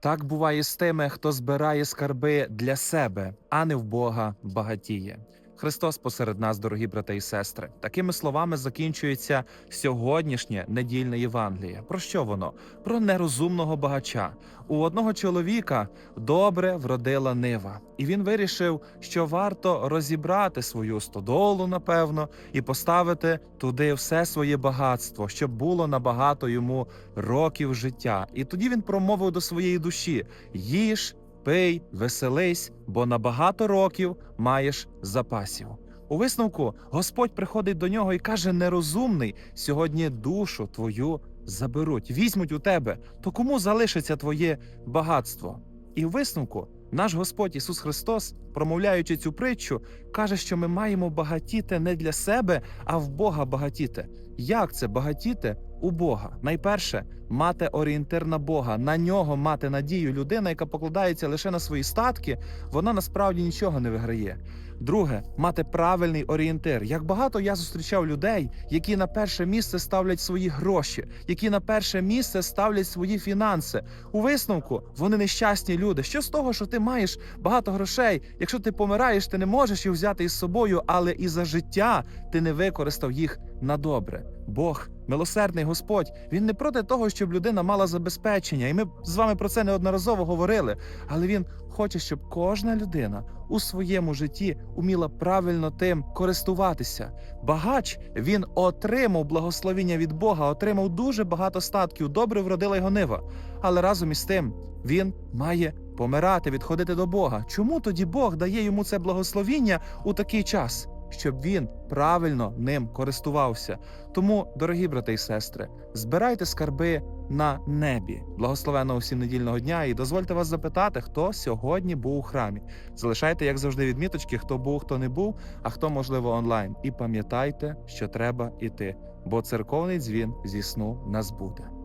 Так буває з тими, хто збирає скарби для себе, а не в Бога багатіє. Христос посеред нас, дорогі брати і сестри. Такими словами закінчується сьогоднішнє недільне Євангеліє. Про що воно? Про нерозумного багача. У одного чоловіка добре вродила нива, і він вирішив, що варто розібрати свою стодолу, напевно, і поставити туди все своє багатство, щоб було набагато йому років життя. І тоді він промовив до своєї душі: їж, пий, веселись, бо на багато років маєш запасів. У висновку Господь приходить до нього і каже: Нерозумний, сьогодні душу твою заберуть, візьмуть у тебе, то кому залишиться твоє багатство? І в висновку наш Господь Ісус Христос, промовляючи цю притчу, каже, що ми маємо багатіти не для себе, а в Бога багатіти. Як це багатіти у Бога? Найперше мати орієнтир на Бога, на нього мати надію. Людина, яка покладається лише на свої статки, вона насправді нічого не виграє. Друге, мати правильний орієнтир. Як багато я зустрічав людей, які на перше місце ставлять свої гроші, які на перше місце ставлять свої фінанси. У висновку вони нещасні люди. Що з того, що ти маєш багато грошей? Якщо ти помираєш, ти не можеш їх взяти із собою, але і за життя ти не використав їх на добре. Бог, милосердний Господь, він не проти того, щоб людина мала забезпечення, і ми з вами про це неодноразово говорили. Але він хоче, щоб кожна людина у своєму житті уміла правильно тим користуватися. Багач він отримав благословіння від Бога, отримав дуже багато статків, добре вродила його нива. Але разом із тим він має помирати, відходити до Бога. Чому тоді Бог дає йому це благословіння у такий час? Щоб він правильно ним користувався. Тому, дорогі брати і сестри, збирайте скарби на небі. Благословенного усім недільного дня і дозвольте вас запитати, хто сьогодні був у храмі. Залишайте, як завжди, відміточки, хто був, хто не був, а хто, можливо, онлайн. І пам'ятайте, що треба іти, бо церковний дзвін зі сну нас буде.